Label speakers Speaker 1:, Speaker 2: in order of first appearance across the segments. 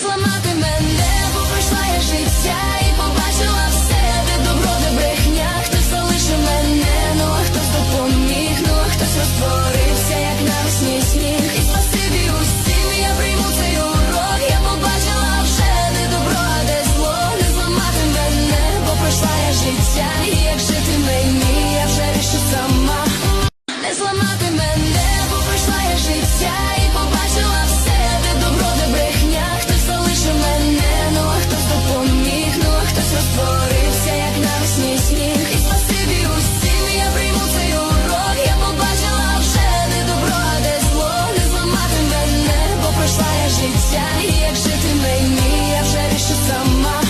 Speaker 1: зламати мене, бо пройшла я життя і побачила все, де добро, де брехня. Хтось залишив мене, ну а хтось допоміг, ну а хтось розтворився, як навесні сніг. І спасибі усім, я прийму цей урок. Я побачила вже де добро, а де зло. Не зламати мене, бо пройшла я життя. Життя. Як жити мені, я вже рішу сама.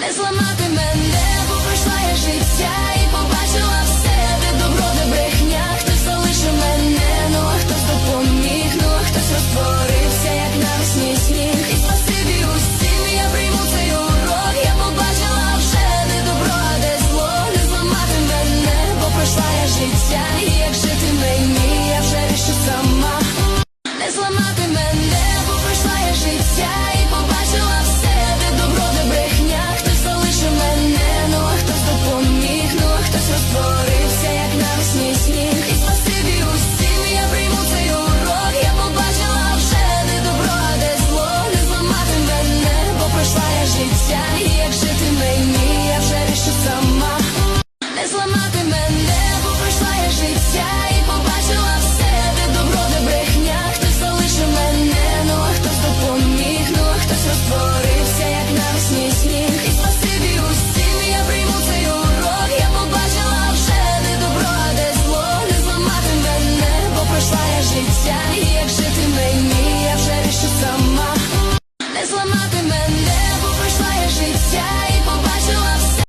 Speaker 1: Не зламати мене, бо пройшла я життя побачила все, де добро, де брехня. Хтось залишив мене, ну а хтось допоміг, ну хтось розтворився, як навесні сніг. І спасибі усім, я прийму цей урок. Я побачила вже де добро, а де зло. Не зламати мене, бо пройшла я життя. Я сама не зламати мене, бо пройшла я життя і побачила.